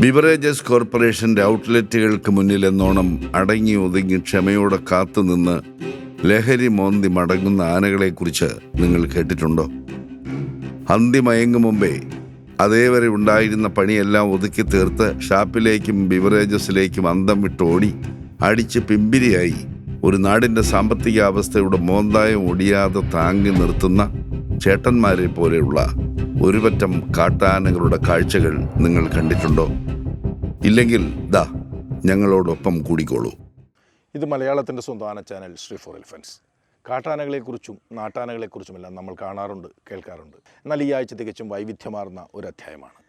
Beverages കോർപ്പറേഷന്റെ ഔട്ട്ലെറ്റുകൾക്ക് മുന്നിൽ എന്നോണം അടങ്ങി ഒതുങ്ങി ക്ഷമയോടെ കാത്തുനിന്ന് ലഹരി മോന്തി മടങ്ങുന്ന ആനകളെക്കുറിച്ച് നിങ്ങൾ കേട്ടിട്ടുണ്ടോ? അന്തിമയങ്ങു മുമ്പേ അതേവരെ ഉണ്ടായിരുന്ന പണിയെല്ലാം ഒതുക്കി തീർത്ത് ഷാപ്പിലേക്കും ബിവറേജസിലേക്കും അന്തം വിട്ടോടി അടിച്ച് പിമ്പിരിയായി ഒരു നാടിന്റെ സാമ്പത്തിക അവസ്ഥയുടെ മോന്തായം ഒടിയാതെ താങ്ങി നിർത്തുന്ന ചേട്ടന്മാരെ പോലെയുള്ള ഒരുപറ്റം കാട്ടാനകളുടെ കാഴ്ചകൾ നിങ്ങൾ കണ്ടിട്ടുണ്ടോ? ഇല്ലെങ്കിൽ ദാ ഞങ്ങളോടൊപ്പം കൂടിക്കോളൂ. ഇത് മലയാളത്തിന്റെ സ്വന്തം ചാനൽ ശ്രീ ഫോർ എലിഫൻസ് കാട്ടാനകളെക്കുറിച്ചും നാട്ടാനകളെക്കുറിച്ചുമെല്ലാം നമ്മൾ കാണാറുണ്ട് കേൾക്കാറുണ്ട്. എന്നാൽ ഈ ആഴ്ച തികച്ചും വൈവിധ്യമാർന്ന ഒരു അധ്യായമാണ്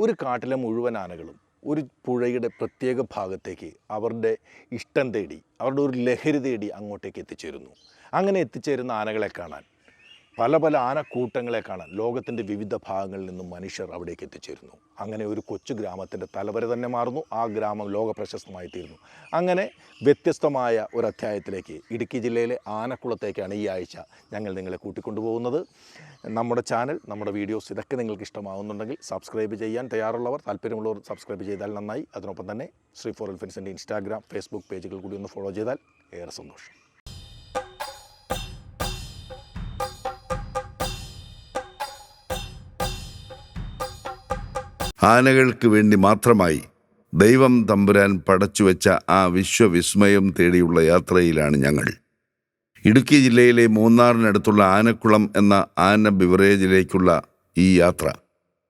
ഒരു കാട്ടിലെ മുഴുവൻ ആനകളും ഒരു പുഴയുടെ പ്രത്യേക ഭാഗത്തേക്ക് അവരുടെ ഇഷ്ടം തേടി അവരുടെ ഒരു ലഹരി തേടി അങ്ങോട്ടേക്ക് എത്തിച്ചേരുന്നു. അങ്ങനെ എത്തിച്ചേരുന്ന ആനകളെ കാണാൻ പല പല ആനക്കൂട്ടങ്ങളെ കാണാൻ ലോകത്തിന്റെ വിവിധ ഭാഗങ്ങളിൽ നിന്നും മനുഷ്യർ അവിടേക്ക് എത്തിച്ചേരുന്നു. അങ്ങനെ ഒരു കൊച്ചു ഗ്രാമത്തിന്റെ തലവരെ തന്നെ മാറുന്നു. ആ ഗ്രാമം ലോക പ്രശസ്തമായി തീരുന്നു. അങ്ങനെ വ്യത്യസ്തമായ ഒരു അധ്യായത്തിലേക്ക് ഇടുക്കി ജില്ലയിലെ ആനക്കുളത്തേക്കാണ് ഈ ആഴ്ച ഞങ്ങൾ നിങ്ങളെ കൂട്ടിക്കൊണ്ടുപോകുന്നത് നമ്മുടെ ചാനൽ നമ്മുടെ വീഡിയോസ് ഇതൊക്കെ നിങ്ങൾക്ക് ഇഷ്ടമാവുന്നുണ്ടെങ്കിൽ സബ്സ്ക്രൈബ് ചെയ്യാൻ തയ്യാറുള്ളവർ താല്പര്യമുള്ളവർ സബ്സ്ക്രൈബ് ചെയ്താൽ നന്നായി. അതിനൊപ്പം തന്നെ ശ്രീ ഫോർ എൽഫിൻസിന്റെ ഇൻസ്റ്റാഗ്രാം ഫേസ്ബുക്ക് പേജുകൾ കൂടി ഒന്ന് ഫോളോ ചെയ്താൽ ഏറെ സന്തോഷം. ആനകൾക്ക് വേണ്ടി മാത്രമായി ദൈവം തമ്പുരാൻ പടച്ചുവെച്ച ആ വിശ്വവിസ്മയം തേടിയുള്ള യാത്രയിലാണ് ഞങ്ങൾ. ഇടുക്കി ജില്ലയിലെ മൂന്നാറിനടുത്തുള്ള ആനക്കുളം എന്ന ആന ബിവറേജിലേക്കുള്ള ഈ യാത്ര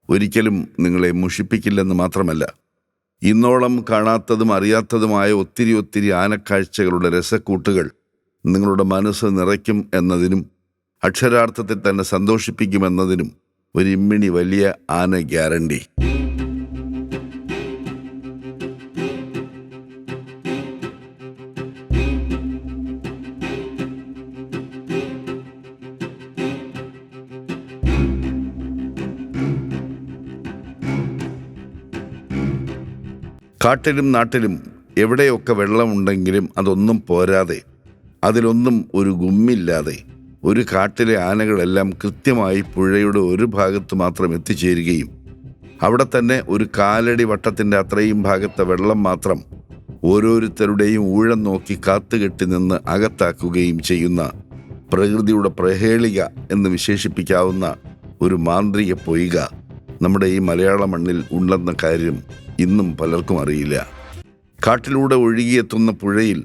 ഒരിക്കലും നിങ്ങളെ മുഷിപ്പിക്കില്ലെന്ന് മാത്രമല്ല ഇന്നോളം കാണാത്തതും അറിയാത്തതുമായ ഒത്തിരി ഒത്തിരി ആനക്കാഴ്ചകളുടെ രസക്കൂട്ടുകൾ നിങ്ങളുടെ മനസ്സ് നിറയ്ക്കും എന്നതിനും അക്ഷരാർത്ഥത്തിൽ തന്നെ സന്തോഷിപ്പിക്കുമെന്നതിനും ഒരു ഇമ്മിണി വലിയ ആന ഗ്യാരണ്ടി. കാട്ടിലും നാട്ടിലും എവിടെയൊക്കെ വെള്ളമുണ്ടെങ്കിലും അതൊന്നും പോരാതെ അതിലൊന്നും ഒരു ഗുമ്മില്ലാതെ ഒരു കാട്ടിലെ ആനകളെല്ലാം കൃത്യമായി പുഴയുടെ ഒരു ഭാഗത്ത് മാത്രം എത്തിച്ചേരുകയും അവിടെ തന്നെ ഒരു കാലടി വട്ടത്തിന്റെ അത്രയും ഭാഗത്തെ വെള്ളം മാത്രം ഓരോരുത്തരുടെയും ഊഴം നോക്കി കാത്തുകെട്ടി നിന്ന് അകത്താക്കുകയും ചെയ്യുന്ന പ്രകൃതിയുടെ പ്രഹേളിക എന്ന് വിശേഷിപ്പിക്കാവുന്ന ഒരു മാന്ത്രിക പൊയ്ക നമ്മുടെ ഈ മലയാള മണ്ണിൽ ഉണ്ടെന്ന കാര്യം ഇന്നും പലർക്കും അറിയില്ല. കാട്ടിലൂടെ ഒഴുകിയെത്തുന്ന പുഴയിൽ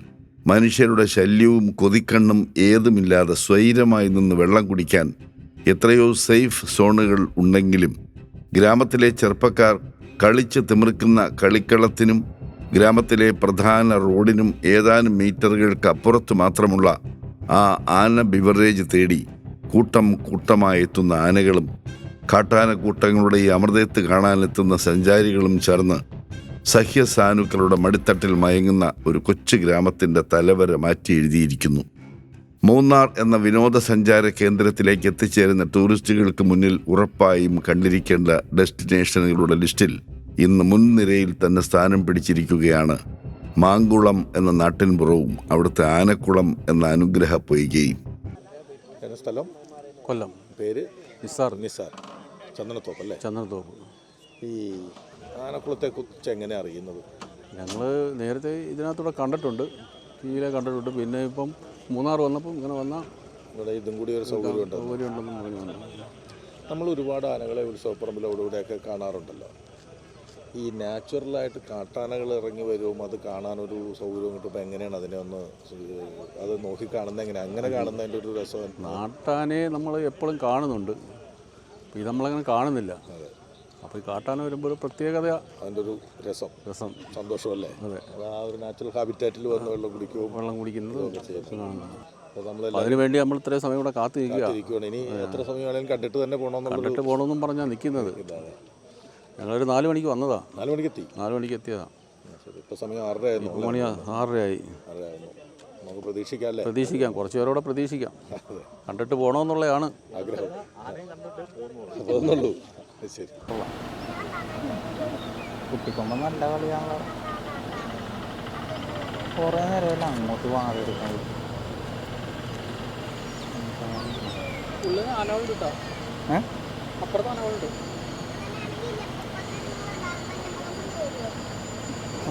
മനുഷ്യരുടെ ശല്യവും കൊതിക്കണ്ണും ഏതുമില്ലാതെ സ്വൈരമായി നിന്ന് വെള്ളം കുടിക്കാൻ എത്രയോ സേഫ് സോണുകൾ ഉണ്ടെങ്കിലും ഗ്രാമത്തിലെ ചെറുപ്പക്കാർ കളിച്ച് തിമിർക്കുന്ന കളിക്കളത്തിനും ഗ്രാമത്തിലെ പ്രധാന റോഡിനും ഏതാനും മീറ്ററുകൾക്ക് അപ്പുറത്ത് മാത്രമുള്ള ആ ആന ബിവറേജ് തേടി കൂട്ടം കൂട്ടമായി എത്തുന്ന ആനകളും കാട്ടാനക്കൂട്ടങ്ങളുടെ ഈ അമൃതയത്ത് കാണാനെത്തുന്ന സഞ്ചാരികളും ചേർന്ന് സഹ്യസാനുക്കളുടെ മടിത്തട്ടിൽ മയങ്ങുന്ന ഒരു കൊച്ചു ഗ്രാമത്തിന്റെ തലവര മാറ്റി എഴുതിയിരിക്കുന്നു. മൂന്നാർ എന്ന വിനോദസഞ്ചാര കേന്ദ്രത്തിലേക്ക് എത്തിച്ചേരുന്ന ടൂറിസ്റ്റുകൾക്ക് മുന്നിൽ ഉറപ്പായും കണ്ടിരിക്കേണ്ട ഡെസ്റ്റിനേഷനുകളുടെ ലിസ്റ്റിൽ ഇന്ന് മുൻനിരയിൽ തന്നെ സ്ഥാനം പിടിച്ചിരിക്കുകയാണ്. മാങ്കുളം എന്ന നാട്ടിൻപുറവും അവിടുത്തെ ആനക്കുളം എന്ന അനുഗ്രഹ പൊയ്കയും. എന്ന സ്ഥലം? കൊല്ലം. പേര്? നിസാർ. നിസാർ. ചന്ദനത്തോപ്പ് അല്ലേ? ചന്ദനത്തോപ്പ്. ഈ ആനക്കുളത്തെ കുറിച്ച് എങ്ങനെ അറിയുന്നത്? ഞങ്ങൾ നേരത്തെ ഇതിനകത്തൂടെ കണ്ടിട്ടുണ്ട് ടി വിയിലെ കണ്ടിട്ടുണ്ട്. പിന്നെ ഇപ്പം മൂന്നാർ വന്നപ്പം ഇങ്ങനെ വന്ന ഇവിടെ ഇതും കൂടി ഒരു സൗകര്യം സൗകര്യം ഉണ്ടെന്ന് പറഞ്ഞു വന്നു. നമ്മൾ ഒരുപാട് ആനകളെ ഉത്സവപ്പറമ്പിൽ അവിടെ ഇവിടെയൊക്കെ കാണാറുണ്ടല്ലോ. ഈ നാച്ചുറലായിട്ട് കാട്ടാനകൾ ഇറങ്ങി വരും അത് കാണാനൊരു സൗകര്യം കിട്ടുമ്പോൾ എങ്ങനെയാണ് അതിനെ ഒന്ന് അത് നോക്കി കാണുന്നത് എങ്ങനെ അങ്ങനെ കാണുന്നതിന്റെ ഒരു രസം നാട്ടാനെ നമ്മൾ എപ്പോഴും കാണുന്നുണ്ട്. അപ്പം ഇത് നമ്മളങ്ങനെ കാണുന്നില്ല. അപ്പോൾ ഈ കാട്ടാന വരുമ്പോൾ ഒരു പ്രത്യേകത. അതിന്റെ ഒരു രസം. രസം. സന്തോഷമല്ലേ? അതെ. അപ്പോൾ ആ ഒരു നാച്ചുറൽ ഹാബിറ്റാറ്റിൽ വന്ന് വെള്ളം കുടിക്കുകയും വെള്ളം കുടിക്കുന്നത് അതിനുവേണ്ടി അപ്പോൾ നമ്മളെല്ലാം അതിനു വേണ്ടി നമ്മൾ ഇത്രയും സമയം കൂടെ കാത്തു നിൽക്കുകയാണ് ഇനി എത്ര കണ്ടിട്ട് തന്നെ കണ്ടിട്ട് പോകണമെന്നും പറഞ്ഞാൽ നിൽക്കുന്നത്. ഞങ്ങളൊരു നാല് മണിക്ക് വന്നതാ. നാല് മണിക്ക് എത്തി? നാല് മണിക്ക് എത്തിയതാ. ശരി. ഇപ്പോൾ സമയം ആറര ആയിരുന്നു മണി ആറരയായി. ആറരയായിരുന്നു നമുക്ക് പ്രതീക്ഷിക്കാമല്ലേ പ്രതീക്ഷിക്കാം. കുറച്ച് പേരോടെ പ്രതീക്ഷിക്കാം. കണ്ടിട്ട് പോകണമെന്നുള്ളതാണ് ആഗ്രഹം. ശരി. കുട്ടിക്കൊമ്പൻ നല്ല കളിയാണല്ലോ. കുറേ നേരമല്ല അങ്ങോട്ട് വാതെടുക്കുന്നത് ഏ നമുക്ക് റണ്ണിങ് ടൈം എത്ര ഇവിടെ അങ്ങോട്ട് നമ്മൾ വെള്ളത്തിലിറങ്ങിയ മതിയായി ആ കേറാനൊന്നും കേറാൻ തോന്നാനുള്ള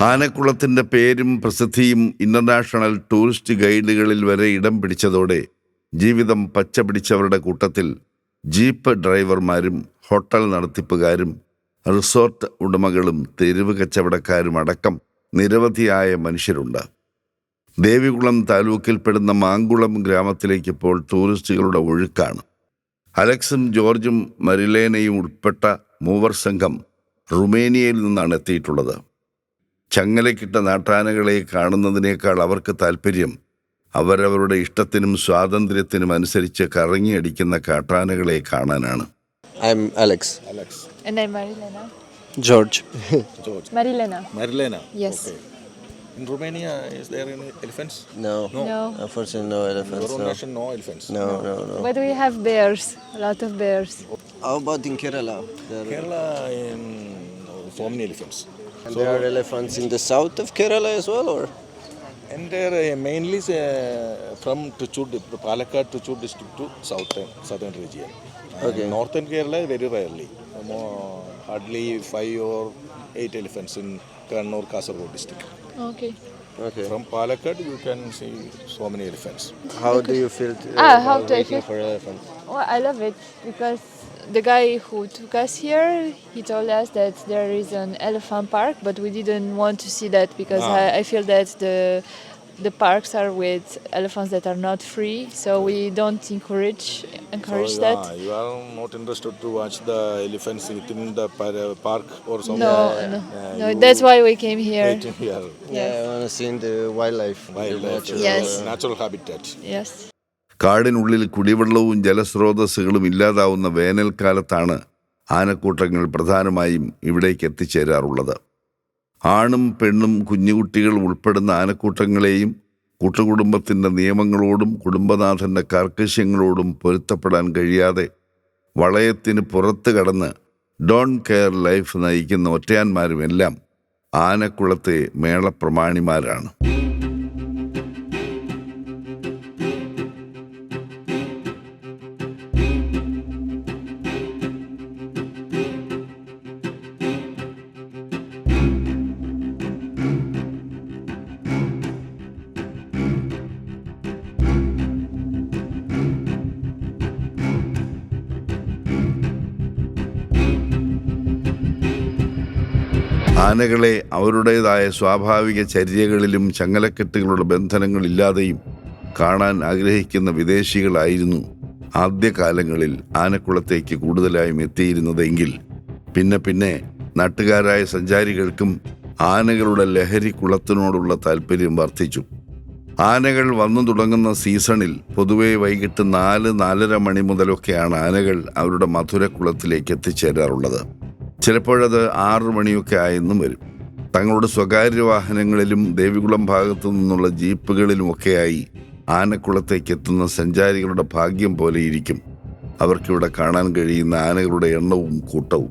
ആനക്കുളത്തിന്റെ പേരും പ്രസിദ്ധിയും ഇന്റർനാഷണൽ ടൂറിസ്റ്റ് ഗൈഡുകളിൽ വരെ ഇടം പിടിച്ചതോടെ ജീവിതം പച്ച പിടിച്ചവരുടെ കൂട്ടത്തിൽ ജീപ്പ് ഡ്രൈവർമാരും ഹോട്ടൽ നടത്തിപ്പുകാരും റിസോർട്ട് ഉടമകളും തെരുവ് കച്ചവടക്കാരും അടക്കം നിരവധിയായ മനുഷ്യരുണ്ട്. ദേവികുളം താലൂക്കിൽപ്പെടുന്ന മാങ്കുളം ഗ്രാമത്തിലേക്ക് ഇപ്പോൾ ടൂറിസ്റ്റുകളുടെ ഒഴുക്കാണ്. അലക്സും ജോർജും മരിലേനയും ഉൾപ്പെട്ട മൂവർ സംഘം റുമേനിയയിൽ നിന്നാണ് എത്തിയിട്ടുള്ളത് ചങ്ങലക്കിട്ട നാട്ടാനകളെ കാണുന്നതിനേക്കാൾ അവർക്ക് താല്പര്യം അവരവരുടെ ഇഷ്ടത്തിനും സ്വാതന്ത്ര്യത്തിനും അനുസരിച്ച് കറങ്ങിയടിക്കുന്ന കാട്ടാനകളെ കാണാനാണ് I Alex. Alex Alex. George. George Marilena Marilena Yes. In Romania, is there any elephants? No. No. No. Unfortunately, no elephants. No. nation, no elephants. No, no, no. But we have bears, a lot of bears. How about in Kerala? There, Kerala, in, so many elephants. and there are elephants in the south of Kerala as well, or? And they're uh, mainly uh, from Trichur, di- Palakkad, Trichur district to southern, southern region. Okay. Northern Kerala, very rarely. More, hardly five or eight elephants in Kannur, Kasaragod district. Okay. Okay. From Palakkad, you can see so many elephants. How do you feel t- Ah, how while do I waiting feel? for elephants? Well, I love it because the guy who took us here, he told us that there is an elephant park, but we didn't want to see that because Ah. I, I feel that the the parks are with elephants that are not free, so we don't encourage encourage so, that. ah, you are not interested to watch the elephants within the par- park or something? No, yeah, no, yeah, no. That's why we came here. Waiting here. Yeah, I want to see the wildlife. the Wildlife, natural, Yes. uh, natural habitat. Yes. കാടിനുള്ളിൽ കുടിവെള്ളവും ജലസ്രോതസ്സുകളും ഇല്ലാതാവുന്ന വേനൽക്കാലത്താണ് ആനക്കൂട്ടങ്ങൾ പ്രധാനമായും ഇവിടേക്ക് എത്തിച്ചേരാറുള്ളത് ആണും പെണ്ണും കുഞ്ഞുകുട്ടികൾ ഉൾപ്പെടുന്ന ആനക്കൂട്ടങ്ങളെയും കൂട്ടുകുടുംബത്തിന്റെ നിയമങ്ങളോടും കുടുംബനാഥന്റെ കർക്കശ്യങ്ങളോടും പൊരുത്തപ്പെടാൻ കഴിയാതെ വളയത്തിന് പുറത്ത് കടന്ന് ഡോൺ കെയർ ലൈഫ് നയിക്കുന്ന ഒറ്റയാന്മാരുമെല്ലാം ആനക്കുളത്തെ മേളപ്രമാണിമാരാണ്. ആനകളെ അവരുടേതായ സ്വാഭാവിക ചര്യകളിലും ചങ്ങലക്കെട്ടുകളുടെ ബന്ധനങ്ങളില്ലാതെയും കാണാൻ ആഗ്രഹിക്കുന്ന വിദേശികളായിരുന്നു ആദ്യകാലങ്ങളിൽ ആനക്കുളത്തേക്ക് കൂടുതലായും എത്തിയിരുന്നതെങ്കിൽ. പിന്നെ പിന്നെ നാട്ടുകാരായ സഞ്ചാരികൾക്കും ആനകളുടെ ലഹരി കുളത്തിനോടുള്ള താല്പര്യം വർദ്ധിച്ചു. ആനകൾ വന്നു തുടങ്ങുന്ന സീസണിൽ പൊതുവെ വൈകിട്ട് നാല് നാലര മണി മുതലൊക്കെയാണ് ആനകൾ അവരുടെ മധുരക്കുളത്തിലേക്ക് എത്തിച്ചേരാറുള്ളത്. ചിലപ്പോഴത് ആറു മണിയൊക്കെ ആയെന്നും വരും. തങ്ങളുടെ സ്വകാര്യ വാഹനങ്ങളിലും ദേവികുളം ഭാഗത്തു നിന്നുള്ള ജീപ്പുകളിലുമൊക്കെയായി ആനക്കുളത്തേക്ക് എത്തുന്ന സഞ്ചാരികളുടെ ഭാഗ്യം പോലെയിരിക്കും അവർക്കിവിടെ കാണാൻ കഴിയുന്ന ആനകളുടെ എണ്ണവും കൂട്ടവും.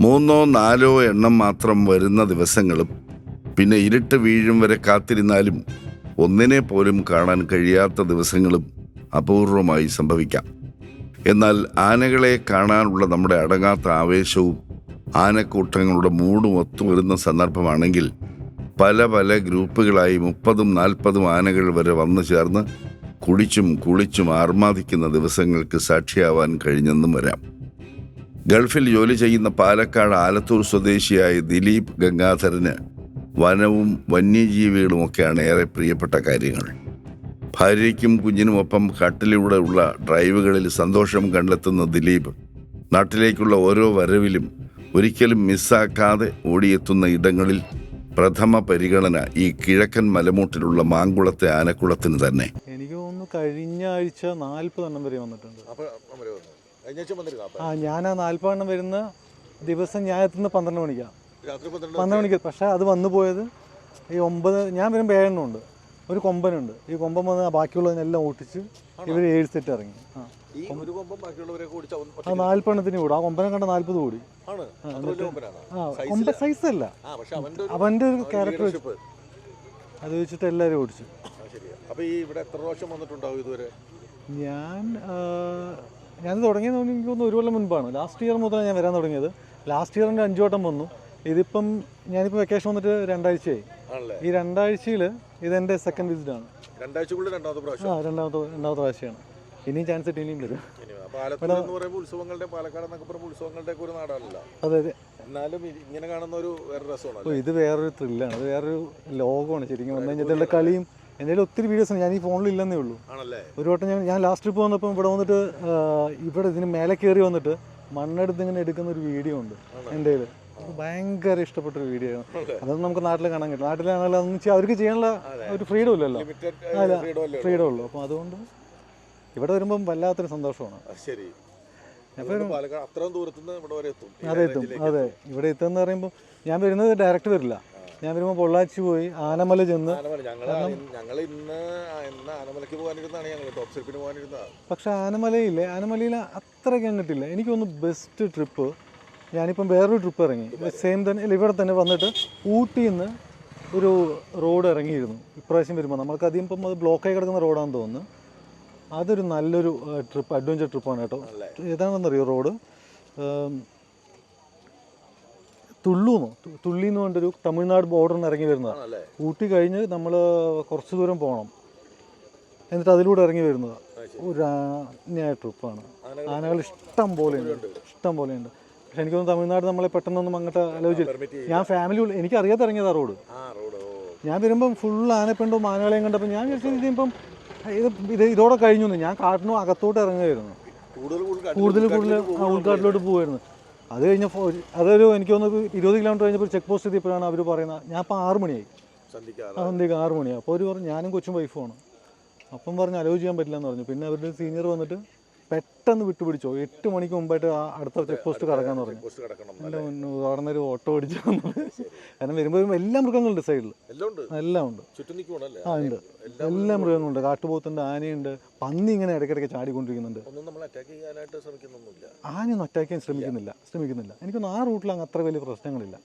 മൂന്നോ നാലോ എണ്ണം മാത്രം വരുന്ന ദിവസങ്ങളും പിന്നെ ഇരുട്ട് വീഴും വരെ കാത്തിരുന്നാലും ഒന്നിനെ പോലും കാണാൻ കഴിയാത്ത ദിവസങ്ങളും അപൂർവമായി സംഭവിക്കാം. എന്നാൽ ആനകളെ കാണാനുള്ള നമ്മുടെ അടങ്ങാത്ത ആവേശവും ആനക്കൂട്ടങ്ങളുടെ മൂടും ഒത്തുവരുന്ന സന്ദർഭമാണെങ്കിൽ പല പല ഗ്രൂപ്പുകളായി മുപ്പതും നാൽപ്പതും ആനകൾ വരെ വന്നു ചേർന്ന് കുടിച്ചും കുളിച്ചും ആർമാദിക്കുന്ന ദിവസങ്ങൾക്ക് സാക്ഷിയാവാൻ കഴിഞ്ഞെന്നും വരാം. ഗൾഫിൽ ജോലി ചെയ്യുന്ന പാലക്കാട് ആലത്തൂർ സ്വദേശിയായ ദിലീപ് ഗംഗാധരന് വനവും വന്യജീവികളും ഒക്കെയാണ് ഏറെ പ്രിയപ്പെട്ട കാര്യങ്ങൾ. ഭാര്യയ്ക്കും കുഞ്ഞിനുമൊപ്പം കാട്ടിലൂടെയുള്ള ഡ്രൈവുകളിൽ സന്തോഷം കണ്ടെത്തുന്ന ദിലീപ് നാട്ടിലേക്കുള്ള ഓരോ വരവിലും ഒരിക്കലും മിസ്സാക്കാതെ ഓടിയെത്തുന്ന ഇടങ്ങളിൽ പ്രഥമ പരിഗണന ഈ കിഴക്കൻ മലമൂട്ടിലുള്ള മാങ്കുളത്തെ ആനക്കുളത്തിന് തന്നെ. എനിക്ക് തോന്നുന്നു കഴിഞ്ഞ ആഴ്ച നാൽപ്പത് എണ്ണം വരെ വന്നിട്ടുണ്ട് ആ ഞാൻ ആ നാൽപ്പത് എണ്ണം വരുന്ന ദിവസം ഞാൻ എത്തുന്നത് പന്ത്രണ്ട് മണിക്കാണ് പന്ത്രണ്ട് മണിക്ക് പക്ഷേ അത് വന്നു പോയത് ഈ ഒമ്പത് ഞാൻ വരുമ്പോൾ ഏഴെണ്ണം ഉണ്ട് ഒരു കൊമ്പനുണ്ട്. ഈ കൊമ്പൻ വന്ന് ബാക്കിയുള്ളതിനെല്ലാം ഓട്ടിച്ച് ഇവർ ഏഴ് സെറ്റ് ഇറങ്ങി. ആ. ആ നാൽപ്പെണ്ണത്തിന് കൂടും ആ കൊമ്പനെ കണ്ട നാൽപ്പത് കൂടി കൊമ്പ സൈസ് അല്ല. അവന്റെ ഒരു ക്യാരക്ടർ അത് വെച്ചിട്ട് എല്ലാരും ഓടിച്ചു. ഞാൻ ഞാൻ തുടങ്ങിയത് എനിക്ക് തോന്നുന്നു ഒരു കൊല്ലം മുൻപാണ്. ലാസ്റ്റ് ഇയർ മുതലാണ് ഞാൻ വരാൻ തുടങ്ങിയത്. ലാസ്റ്റ് ഇയറിന്റെ അഞ്ചു വട്ടം വന്നു. ഇതിപ്പം ഞാനിപ്പോൾ വെക്കേഷൻ വന്നിട്ട് രണ്ടാഴ്ചയായി. ഈ ഇത് ഇതെന്റെ സെക്കൻഡ് വിസിറ്റ് ആണ്. പ്രാവശ്യം. ആ രണ്ടാമത്തെ രണ്ടാമത്തെ പ്രാവശ്യമാണ്. ഇനിയും ചാൻസ് കിട്ടി ഇനിയും വരും. അപ്പൊ ആലത്തൂർ എന്ന് പറയുമ്പോൾ ഉത്സവങ്ങളുടെ പാലക്കാട് എന്നൊക്കെ പറയുമ്പോൾ ഉത്സവങ്ങളുടെ ഒക്കെ ഒരു നാടാണല്ല അതെ അതെ. എന്നാലും ഇ- ഇങ്ങനെ കാണുന്ന ഒരു വേറെ രസമാണ് അപ്പോൾ ഇത് വേറൊരു ത്രില്ലാണ് അത് വേറൊരു ലോകമാണ് ശരിക്കും വന്നു കഴിഞ്ഞാൽ. ഇതിന്റെ കളിയും എന്റെ കയ്യിൽ ഒത്തിരി വീഡിയോസ് ഉണ്ട്. ഞാൻ ഈ ഫോണിൽ ഇല്ലെന്നേ ഉള്ളൂ. ആണല്ലേ? ഒരു വട്ടം ഞാൻ ഞാൻ ലാസ്റ്റ് ട്രിപ്പ് വന്നപ്പോൾ ഇവിടെ വന്നിട്ട് ആ, ഇവിടെ ഇതിന് മേലെ കയറി വന്നിട്ട് മണ്ണെടുത്ത് ഇങ്ങനെ എടുക്കുന്ന ഒരു വീഡിയോ ഉണ്ട്. എന്റെ കയ്യിൽ ഭയങ്കര ഇഷ്ടപ്പെട്ട ഒരു വീഡിയോ ആണ്. അതൊന്നും നമുക്ക് നാട്ടിൽ കാണാൻ കിട്ടും. നാട്ടിലാണെങ്കിൽ അതൊന്നും അവർക്ക് ചെയ്യാനുള്ള ഒരു ഫ്രീഡം ഇല്ലല്ലോ. ലിമിറ്റഡ് ഫ്രീഡം അല്ലേ ഫ്രീഡം ഉള്ളൂ. അപ്പോൾ അതുകൊണ്ട് ഇവിടെ വരുമ്പം വല്ലാത്തൊരു സന്തോഷമാണ്. ശരി. പാലക്കാട് അത്രയും ദൂരത്തുനിന്ന് ഇവിടെ വരെ എത്തും. അതെ എത്തും. അതെ. ഇവിടെ എത്തുമെന്ന് പറയുമ്പോൾ ഞാൻ വരുന്നത് ഡയറക്റ്റ് വരില്ല. ഞാൻ വരുമ്പോൾ പൊള്ളാച്ചി പോയി ആനമല ചെന്ന്. ഞങ്ങൾ ഇന്ന് ആനമലയ്ക്ക് പോകാനിരുന്നാണ് ഞങ്ങൾ ടോപ്പ് പക്ഷെ ആനമലയില്ലേ. ആനമലയിൽ അത്രയ്ക്ക് അങ്ങോട്ടില്ല എനിക്കൊന്ന് ബെസ്റ്റ് ട്രിപ്പ് ഞാനിപ്പം വേറൊരു ട്രിപ്പ് ഇറങ്ങി. സെയിം തന്നെ ഇവിടെ തന്നെ വന്നിട്ട് ഊട്ടിയിൽ നിന്ന് ഒരു റോഡ് ഇറങ്ങിയിരുന്നു. ഇപ്രാവശ്യം വരുമ്പോൾ നമ്മൾക്ക് അധികം ഇപ്പം അത് ബ്ലോക്കായി കിടക്കുന്ന റോഡാണെന്ന് തോന്നുന്നു. അതൊരു നല്ലൊരു ട്രിപ്പ് അഡ്വഞ്ചർ ട്രിപ്പാണ് കേട്ടോ. ഏതാണെന്നറിയോ റോഡ്? തുള്ളൂന്ന്. തുള്ളി എന്ന് പറഞ്ഞൊരു തമിഴ്നാട് ബോർഡറിൽ നിന്ന് ഇറങ്ങി വരുന്നതാണ് ഊട്ടി കഴിഞ്ഞ് നമ്മൾ കുറച്ച് ദൂരം പോകണം എന്നിട്ട് അതിലൂടെ ഇറങ്ങി വരുന്നത്. ഒരു ആനയായ ട്രിപ്പാണ്. ആനകൾ ഇഷ്ടം പോലെയുണ്ട് ഇഷ്ടം പോലെയുണ്ട് പക്ഷെ എനിക്ക് തോന്നുന്നു തമിഴ്നാട് നമ്മളെ പെട്ടെന്നൊന്നും അങ്ങോട്ട് അലോചിച്ചു ഞാൻ ഫാമിലി എനിക്ക് അറിയാതെ ഇറങ്ങിയതാ റോഡ്. ഞാൻ വരുമ്പം ഫുൾ ആനപ്പെണ്ടും ആനകളെയും കണ്ടപ്പോൾ ഞാൻ വിചാരിച്ചു ഇതിപ്പം ഇത് ഇത് ഇതോടെ കഴിഞ്ഞു ഞാൻ കാട്ടിനും അകത്തോട്ട് ഇറങ്ങുമായിരുന്നു കൂടുതൽ കൂടുതൽ ഉൾക്കാട്ടിലോട്ട് പോകുമായിരുന്നു അത് കഴിഞ്ഞപ്പോൾ അതൊരു എനിക്ക് തോന്നുന്നു ഇരുപത് കിലോമീറ്റർ കഴിഞ്ഞപ്പോൾ ചെക്ക് പോസ്റ്റ് എത്തിയപ്പോഴാണ് അവർ പറയുന്നത് ഞാൻ അപ്പോൾ ആറ് മണിയായി. സന്ധ്യക്ക് ആറ് മണിയായി. അപ്പോൾ അവർ പറഞ്ഞു ഞാനും കൊച്ചും വൈഫുമാണ് അപ്പം പറഞ്ഞു അലോ ചെയ്യാൻ പറ്റില്ല എന്ന് പറഞ്ഞു. പിന്നെ അവരുടെ സീനിയർ വന്നിട്ട് പെട്ടെന്ന് വിട്ടുപിടിച്ചോ. എട്ട് മണിക്ക് മുമ്പായിട്ട് ആ അടുത്ത ചെക്ക് പോസ്റ്റ് കടക്കാൻ പറഞ്ഞു അവിടെ ഒരു ഓട്ടോ ഓടിച്ചു കാരണം വരുമ്പോൾ എല്ലാ മൃഗങ്ങളുണ്ട് സൈഡിൽ എല്ലാം ഉണ്ട്. ആ ഉണ്ട്. എല്ലാ മൃഗങ്ങളുണ്ട്. കാട്ടുപോത്തുണ്ട് ആനയുണ്ട്. പന്നി ഇങ്ങനെ ഇടയ്ക്കിടയ്ക്ക് ചാടിക്കൊണ്ടിരിക്കുന്നുണ്ട്. ആനയൊന്നും അറ്റാക്ക് ചെയ്യാൻ ശ്രമിക്കുന്നില്ല. ശ്രമിക്കുന്നില്ല. എനിക്കൊന്നും ആ റൂട്ടിൽ അങ്ങ് അത്ര വലിയ പ്രശ്നങ്ങളില്ല.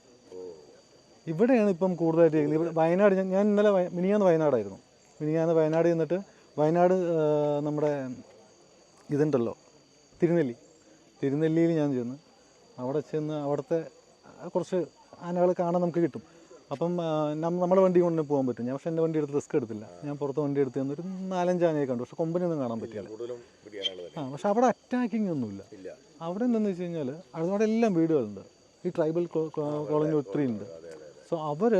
ഇവിടെയാണ് ഇപ്പം കൂടുതലായിട്ട് ഇവിടെ വയനാട് ഞാൻ ഇന്നലെ മിനിയാന്ന് വയനാടായിരുന്നു. മിനിയാന്ന് വയനാട് ചെന്നിട്ട് വയനാട് നമ്മുടെ ഇതുണ്ടല്ലോ. തിരുനെല്ലി. തിരുനെല്ലിയിൽ ഞാൻ ചെന്ന് അവിടെ ചെന്ന് അവിടുത്തെ കുറച്ച് ആനകൾ കാണാൻ നമുക്ക് കിട്ടും. അപ്പം നമ്മൾ നമ്മുടെ വണ്ടി കൊണ്ട് പോകാൻ പറ്റും. ഞാൻ പക്ഷേ എന്റെ വണ്ടി എടുത്ത് റിസ്ക് എടുത്തില്ല. ഞാൻ പുറത്ത് വണ്ടി എടുത്ത് തന്നൊരു ഒരു നാലഞ്ച് ആനയെ കണ്ടു. പക്ഷെ കൊമ്പനൊന്നും കാണാൻ പറ്റില്ല. ആ പക്ഷെ അവിടെ അറ്റാക്കിംഗ് ഒന്നുമില്ല. അവിടെ എന്താണെന്ന് വെച്ച് കഴിഞ്ഞാൽ അവിടെ എല്ലാം വീടുകളുണ്ട്. ഈ ട്രൈബൽ കോളനി ഒത്തിരി ഉണ്ട് സോ അവർ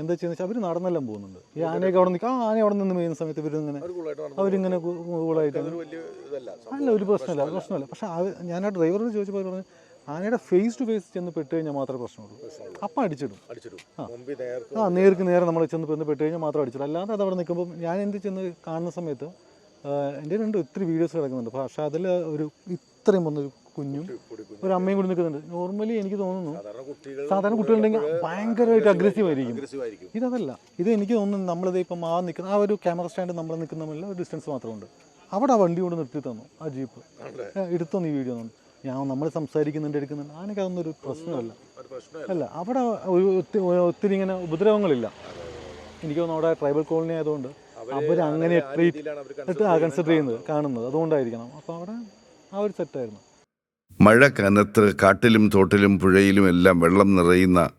എന്താ ചെയ്യുന്ന വെച്ചാൽ അവർ നടന്നെല്ലാം പോകുന്നുണ്ട്. ഈ ആനയൊക്കെ അവിടെ നിൽക്കുക ആ ആന അവിടെ നിന്ന് മെയ്യുന്ന സമയത്ത് ഇവരിങ്ങനെ അവരിങ്ങനെ കൂളായിട്ട് അല്ല ഒരു പ്രശ്നമില്ല പ്രശ്നമില്ല. പക്ഷെ ഞാൻ ആ ഡ്രൈവറോട് ചോദിച്ചപ്പോൾ പറഞ്ഞു ആനയുടെ ഫേസ് ടു ഫേസ് ചെന്ന് പെട്ട് കഴിഞ്ഞാൽ മാത്രമേ പ്രശ്നമുള്ളൂ. അപ്പം അടിച്ചിടും. ആ. നേർക്ക് നേരെ നമ്മൾ ചെന്ന് പെന്ന് പെട്ട് കഴിഞ്ഞാൽ മാത്രം അടിച്ചിടും. അല്ലാതെ അത് അവിടെ നിൽക്കുമ്പോൾ ഞാൻ എന്ത് ചെന്ന് കാണുന്ന സമയത്ത് എന്റെ രണ്ട് ഒത്തിരി വീഡിയോസ് കിടക്കുന്നുണ്ട്. പക്ഷേ അതിൽ ഒരു ഇത്രയും വന്നൊരു കുഞ്ഞും ഒരു അമ്മയും കൂടി നിൽക്കുന്നുണ്ട്. നോർമലി എനിക്ക് തോന്നുന്നു സാധാരണ കുട്ടികളുണ്ടെങ്കിൽ ഭയങ്കരമായിട്ട് അഗ്രസീവ് ആയിരിക്കും. ഇതല്ല. ഇത് എനിക്ക് തോന്നുന്നു നമ്മളിത് ഇപ്പം ആ നിൽക്കുന്ന ആ ഒരു ക്യാമറ സ്റ്റാൻഡ് നമ്മൾ നിൽക്കുന്ന തമ്മിലുള്ള ഒരു ഡിസ്റ്റൻസ് മാത്രമുണ്ട്. അവിടെ ആ വണ്ടി കൊണ്ട് നിർത്തി തന്നു ആ ജീപ്പ് എടുത്തു ഈ നീ വീഡിയോ തന്നു ഞാൻ നമ്മൾ സംസാരിക്കുന്നുണ്ട് എടുക്കുന്നുണ്ട്. ആനക്ക് അതൊന്നും ഒരു പ്രശ്നമല്ല. അല്ല അവിടെ ഒത്തിരി ഇങ്ങനെ ഉപദ്രവങ്ങളില്ല. എനിക്ക് തോന്നുന്നു അവിടെ ട്രൈബൽ കോളനി ആയതുകൊണ്ട് അവർ അങ്ങനെ ട്രീറ്റ് ആ കൺസിഡർ ചെയ്യുന്നത്. കാണുന്നത്. അതുകൊണ്ടായിരിക്കണം. അപ്പോൾ അവിടെ ആ ഒരു സെറ്റായിരുന്നു മഴ കനത്ത് കാട്ടിലും തോട്ടിലും പുഴയിലും എല്ലാം വെള്ളം നിറയുന്ന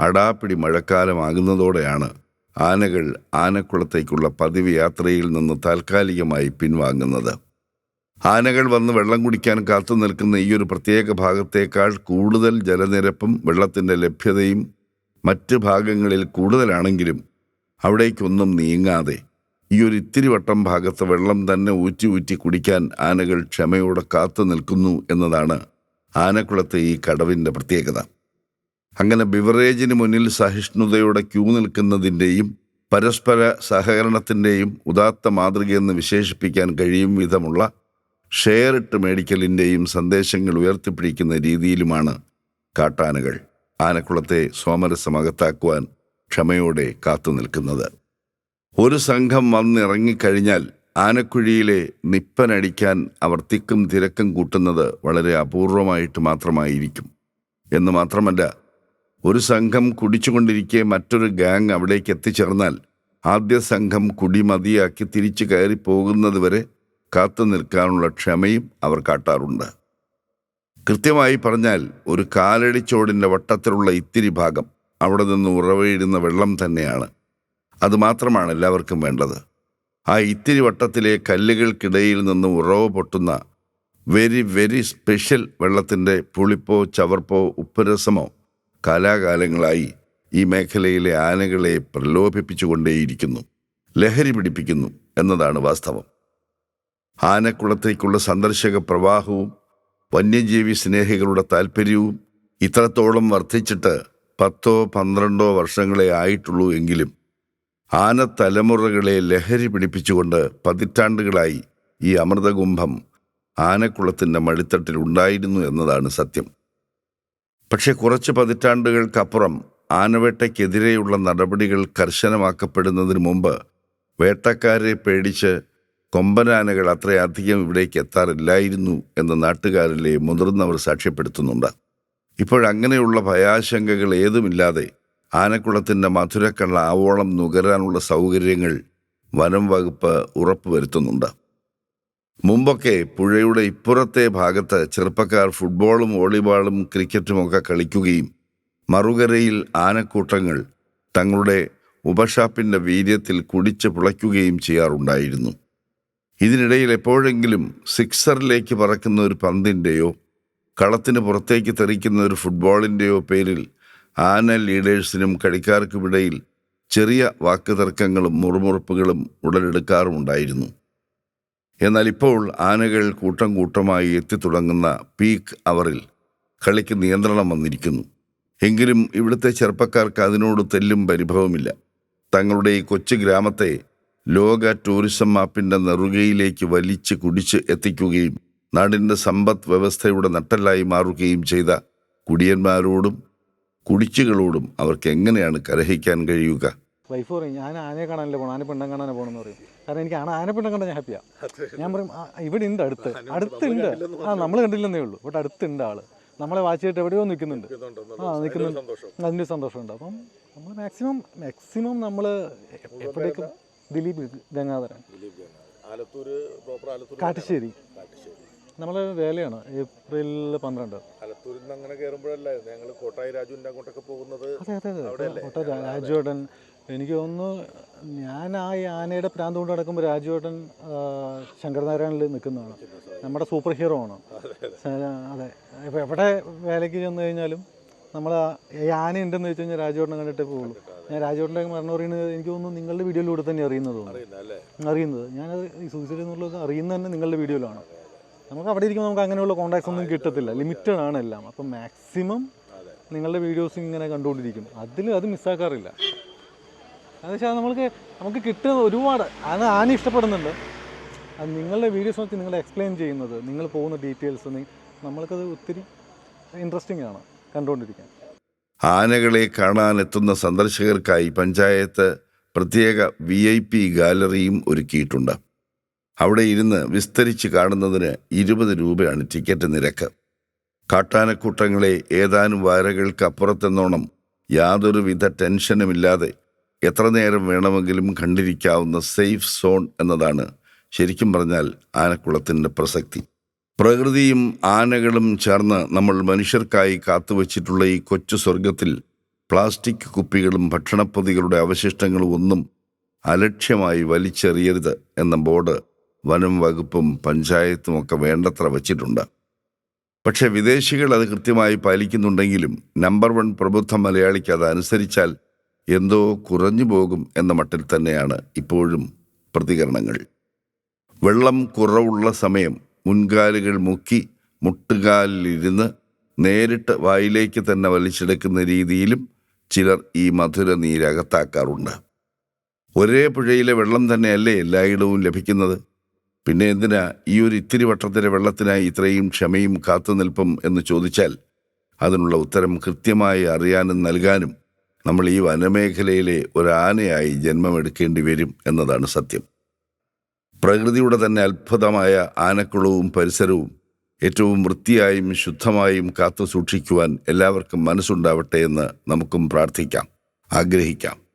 അടാപ്പിടി മഴക്കാലമാകുന്നതോടെയാണ് ആനകൾ ആനക്കുളത്തേക്കുള്ള പതിവ് യാത്രയിൽ നിന്ന് താൽക്കാലികമായി പിൻവാങ്ങുന്നത്. ആനകൾ വന്ന് വെള്ളം കുടിക്കാൻ കാത്തു നിൽക്കുന്ന ഈ ഒരു പ്രത്യേക ഭാഗത്തേക്കാൾ കൂടുതൽ ജലനിരപ്പും വെള്ളത്തിന്റെ ലഭ്യതയും മറ്റ് ഭാഗങ്ങളിൽ കൂടുതലാണെങ്കിലും അവിടേക്കൊന്നും നീങ്ങാതെ ഈ ഒരു ഇത്തിരി വട്ടം ഭാഗത്ത് വെള്ളം തന്നെ ഊറ്റി ഊറ്റി കുടിക്കാൻ ആനകൾ ക്ഷമയോടെ കാത്തു നിൽക്കുന്നു എന്നതാണ് ആനക്കുളത്തെ ഈ കടവിന്റെ പ്രത്യേകത. അങ്ങനെ ബിവറേജിന് മുന്നിൽ സഹിഷ്ണുതയോടെ ക്യൂ നിൽക്കുന്നതിന്റെയും പരസ്പര സഹകരണത്തിന്റെയും ഉദാത്ത മാതൃകയെന്ന് വിശേഷിപ്പിക്കാൻ കഴിയും വിധമുള്ള ഷെയർ ഇട്ട് മേടിക്കലിന്റെയും സന്ദേശങ്ങൾ ഉയർത്തിപ്പിടിക്കുന്ന രീതിയിലുമാണ് കാട്ടാനകൾ ആനക്കുളത്തെ സോമരസമകത്താക്കുവാൻ ക്ഷമയോടെ കാത്തു നിൽക്കുന്നത്. ഒരു സംഘം വന്നിറങ്ങിക്കഴിഞ്ഞാൽ ആനക്കുഴിയിലെ നിപ്പനടിക്കാൻ അവർ തിക്കും തിരക്കും കൂട്ടുന്നത് വളരെ അപൂർവമായിട്ട് മാത്രമായിരിക്കും. എന്ന് മാത്രമല്ല ഒരു സംഘം കുടിച്ചുകൊണ്ടിരിക്കെ മറ്റൊരു ഗാങ് അവിടേക്ക് എത്തിച്ചേർന്നാൽ ആദ്യ സംഘം കുടി മതിയാക്കി തിരിച്ചു കയറി പോകുന്നതുവരെ കാത്തു നിൽക്കാനുള്ള ക്ഷമയും അവർ കാട്ടാറുണ്ട്. കൃത്യമായി പറഞ്ഞാൽ ഒരു കാലടിച്ചോടിന്റെ വട്ടത്തിലുള്ള ഇത്തിരി ഭാഗം അവിടെ നിന്ന് ഉറവയിടുന്ന വെള്ളം തന്നെയാണ്. അത് മാത്രമാണ് എല്ലാവർക്കും വേണ്ടത്. ആ ഇത്തിരി വട്ടത്തിലെ കല്ലുകൾക്കിടയിൽ നിന്ന് ഉറവ് പൊട്ടുന്ന വെരി വെരി സ്പെഷ്യൽ വെള്ളത്തിന്റെ പുളിപ്പോ ചവർപ്പോ ഉപ്പുരസമോ കാലാകാലങ്ങളായി ഈ മേഖലയിലെ ആനകളെ പ്രലോഭിപ്പിച്ചുകൊണ്ടേയിരിക്കുന്നു. ലഹരി പിടിപ്പിക്കുന്നു എന്നതാണ് വാസ്തവം. ആനക്കുളത്തേക്കുള്ള സന്ദർശക പ്രവാഹവും വന്യജീവി സ്നേഹികളുടെ താല്പര്യവും ഇത്രത്തോളം വർദ്ധിച്ചിട്ട് പത്തോ പന്ത്രണ്ടോ വർഷങ്ങളെ ആയിട്ടുള്ളൂ എങ്കിലും ആന തലമുറകളെ ലഹരി പിടിപ്പിച്ചുകൊണ്ട് പതിറ്റാണ്ടുകളായി ഈ അമൃതകുംഭം ആനക്കുളത്തിന്റെ മടിത്തട്ടിൽ ഉണ്ടായിരുന്നു എന്നതാണ് സത്യം. പക്ഷെ കുറച്ച് പതിറ്റാണ്ടുകൾക്കപ്പുറം ആനവേട്ടയ്ക്കെതിരെയുള്ള നടപടികൾ കർശനമാക്കപ്പെടുന്നതിന് മുമ്പ് വേട്ടക്കാരെ പേടിച്ച് കൊമ്പനാനകൾ അത്രയധികം ഇവിടേക്ക് എത്താറില്ലായിരുന്നു എന്ന് നാട്ടുകാരിലെ മുതിർന്നവർ സാക്ഷ്യപ്പെടുത്തുന്നുണ്ട്. ഇപ്പോഴങ്ങനെയുള്ള ഭയാശങ്കകൾ ഏതുമില്ലാതെ ആനക്കുളത്തിന്റെ മധുരക്കള്ള ആവോളം നുകരാനുള്ള സൗകര്യങ്ങൾ വനം വകുപ്പ് ഉറപ്പുവരുത്തുന്നുണ്ട്. മുമ്പൊക്കെ പുഴയുടെ ഇപ്പുറത്തെ ഭാഗത്ത് ചെറുപ്പക്കാർ ഫുട്ബോളും വോളിബോളും ക്രിക്കറ്റുമൊക്കെ കളിക്കുകയും മറുകരയിൽ ആനക്കൂട്ടങ്ങൾ തങ്ങളുടെ ഉപഷാപ്പിന്റെ വീര്യത്തിൽ കുടിച്ച് പുളയ്ക്കുകയും ചെയ്യാറുണ്ടായിരുന്നു. ഇതിനിടയിൽ എപ്പോഴെങ്കിലും സിക്സറിലേക്ക് പറക്കുന്ന ഒരു പന്തിന്റെയോ കളത്തിന് പുറത്തേക്ക് തെറിക്കുന്ന ഒരു ഫുട്ബോളിന്റെയോ പേരിൽ ആന ലീഡേഴ്സിനും കളിക്കാർക്കുമിടയിൽ ചെറിയ വാക്കുതർക്കങ്ങളും മുറുമുറുപ്പുകളും ഉടലെടുക്കാറുമുണ്ടായിരുന്നു. എന്നാൽ ഇപ്പോൾ ആനകൾ കൂട്ടം കൂട്ടമായി എത്തിത്തുടങ്ങുന്ന പീക്ക് അവറിൽ കളിക്ക് നിയന്ത്രണം വന്നിരിക്കുന്നു. എങ്കിലും ഇവിടുത്തെ ചെറുപ്പക്കാർക്ക് അതിനോട് തെല്ലും പരിഭവമില്ല. തങ്ങളുടെ ഈ കൊച്ചു ഗ്രാമത്തെ ലോക ടൂറിസം മാപ്പിന്റെ നെറുകയിലേക്ക് വലിച്ച് കുടിച്ച് എത്തിക്കുകയും നാടിന്റെ സമ്പദ് വ്യവസ്ഥയുടെ നട്ടലായി മാറുകയും ചെയ്ത കുടിയന്മാരോടും കുടിച്ചുകളോടും അവർക്ക് എങ്ങനെയാണ് കലഹിക്കാൻ കഴിയുക? വൈഫ് പറയും ഞാൻ ആനയെ കാണാനല്ലേ പോകണം ആന പെണ്ണൻ കാണാനേ പോകണമെന്ന് പറയും. കാരണം എനിക്ക് ആന ആന പെണ്ണം കണ്ടാൽ ഞാൻ ഹാപ്പിയാണ് ഞാൻ പറയും "ആ, ഇവിടെ ഉണ്ട് അടുത്ത്. അടുത്തുണ്ട്. ആ നമ്മൾ കണ്ടില്ലെന്നേ ഉള്ളൂ. ഇവിടെ അടുത്തുണ്ട് ആൾ. നമ്മളെ വാച്ച് ചെയ്തിട്ട് എവിടെയോ നിൽക്കുന്നുണ്ട്. ആ നിൽക്കുന്നുണ്ട്. അതിന്റെ സന്തോഷമുണ്ട്. അപ്പം നമ്മൾ മാക്സിമം മാക്സിമം നമ്മൾ എപ്പോഴേക്കും ദിലീപ് ഗംഗാധരൻ. കാട്ടുശ്ശേരി. നമ്മളെ വേലയാണ്. ഏപ്രിൽ പന്ത്രണ്ട്. ആലത്തൂരിൽ നിന്ന് അങ്ങനെ കയറുമ്പോഴല്ലായിരുന്നു ഞങ്ങൾ കോട്ടായി രാജുവിന്റെ അങ്ങോട്ടൊക്കെ പോകുന്നത് അതെ അതെ അതെ കോട്ട രാജുവേട്ടൻ. എനിക്ക് തോന്നുന്നു ഞാൻ ആ ആനയുടെ പ്രാന്ത് കൊണ്ട് നടക്കുമ്പോൾ രാജുവേട്ടൻ ശങ്കരനാരായണിൽ നിൽക്കുന്നതാണ് നമ്മുടെ സൂപ്പർ ഹീറോ ആണ്. അതെ. ഇപ്പോൾ എവിടെ വേലയ്ക്ക് ചെന്ന് കഴിഞ്ഞാലും നമ്മൾ ഈ ആന ഉണ്ടെന്ന് വെച്ച് കഴിഞ്ഞാൽ രാജുവേട്ടനെ കണ്ടിട്ടേ പോകുള്ളൂ ഞാൻ രാജുവേട്ടന്റെ മരണം പറയുന്നത് എനിക്ക് തോന്നുന്നു നിങ്ങളുടെ വീഡിയോയിലൂടെ തന്നെ അറിയുന്നത് അറിയുന്നത്. ഞാനത് ഈ സൂസൈഡ് എന്നുള്ളത് അറിയുന്നത് തന്നെ നിങ്ങളുടെ വീഡിയോയിലാണ്. നമുക്ക് അവിടെ ഇരിക്കുമ്പോൾ നമുക്ക് അങ്ങനെയുള്ള കോൺടാക്ട്സ് ഒന്നും കിട്ടത്തില്ല. ലിമിറ്റഡ് ആണ് എല്ലാം. അപ്പം മാക്സിമം നിങ്ങളുടെ വീഡിയോസ് ഇങ്ങനെ കണ്ടുകൊണ്ടിരിക്കും. അതിൽ അത് മിസ്സാക്കാറില്ല അത് വെച്ചാൽ നമ്മൾക്ക് നമുക്ക് കിട്ടുന്ന ഒരുപാട് അത് ആന ഇഷ്ടപ്പെടുന്നുണ്ട്. അത് നിങ്ങളുടെ വീഡിയോസ് നോക്കി നിങ്ങൾ എക്സ്പ്ലെയിൻ ചെയ്യുന്നത് നിങ്ങൾ പോകുന്ന ഡീറ്റെയിൽസ് നമ്മൾക്കത് ഒത്തിരി ഇൻട്രസ്റ്റിംഗ് ആണ് കണ്ടുകൊണ്ടിരിക്കാൻ. ആനകളെ കാണാനെത്തുന്ന സന്ദർശകർക്കായി പഞ്ചായത്ത് പ്രത്യേക വി ഐ പി ഗാലറിയും ഒരുക്കിയിട്ടുണ്ട്. അവിടെ ഇരുന്ന് വിസ്തരിച്ച് കാണുന്നതിന് ഇരുപത് രൂപയാണ് ടിക്കറ്റ് നിരക്ക്. കാട്ടാനക്കൂട്ടങ്ങളെ ഏതാനും വാരകൾക്കപ്പുറത്തെന്നോണം യാതൊരുവിധ ടെൻഷനുമില്ലാതെ എത്ര നേരം വേണമെങ്കിലും കണ്ടിരിക്കാവുന്ന സേഫ് സോൺ എന്നതാണ് ശരിക്കും പറഞ്ഞാൽ ആനക്കുളത്തിന്റെ പ്രസക്തി. പ്രകൃതിയും ആനകളും ചേർന്ന് നമ്മൾ മനുഷ്യർക്കായി കാത്തുവച്ചിട്ടുള്ള ഈ കൊച്ചു സ്വർഗത്തിൽ പ്ലാസ്റ്റിക് കുപ്പികളും ഭക്ഷണപ്പൊതികളുടെ അവശിഷ്ടങ്ങളും ഒന്നും അലക്ഷ്യമായി വലിച്ചെറിയരുത് എന്ന ബോർഡ് വനം വകുപ്പും പഞ്ചായത്തും ഒക്കെ വേണ്ടത്ര വച്ചിട്ടുണ്ട്. പക്ഷേ വിദേശികൾ അത് കൃത്യമായി പാലിക്കുന്നുണ്ടെങ്കിലും നമ്പർ വൺ പ്രബുദ്ധ മലയാളിക്ക് അത് അനുസരിച്ചാൽ എന്തോ കുറഞ്ഞു പോകും എന്ന മട്ടിൽ തന്നെയാണ് ഇപ്പോഴും പ്രതികരണങ്ങൾ. വെള്ളം കുറവുള്ള സമയം മുൻകാലുകൾ മുക്കി മുട്ടുകാലിലിരുന്ന് നേരിട്ട് വായിലേക്ക് തന്നെ വലിച്ചെടുക്കുന്ന രീതിയിലും ചിലർ ഈ മധുര നീരകത്താക്കാറുണ്ട് ഒരേ പുഴയിലെ വെള്ളം തന്നെയല്ലേ എല്ലായിടവും ലഭിക്കുന്നത്? പിന്നെ എന്തിനാ ഈ ഒരു ഇത്തിരി വട്ടത്തിലെ വെള്ളത്തിനായി ഇത്രയും ക്ഷമയും കാത്തുനിൽപ്പും എന്ന് ചോദിച്ചാൽ അതിനുള്ള ഉത്തരം കൃത്യമായി അറിയാനും നൽകാനും നമ്മൾ ഈ വനമേഖലയിലെ ഒരു ആനയായി ജന്മമെടുക്കേണ്ടി വരും എന്നതാണ് സത്യം. പ്രകൃതിയുടെ തന്നെ അത്ഭുതമായ ആനക്കുളവും പരിസരവും ഏറ്റവും വൃത്തിയായും ശുദ്ധമായും കാത്തു സൂക്ഷിക്കുവാൻ എല്ലാവർക്കും മനസ്സുണ്ടാവട്ടെ എന്ന് നമുക്കും പ്രാർത്ഥിക്കാം ആഗ്രഹിക്കാം.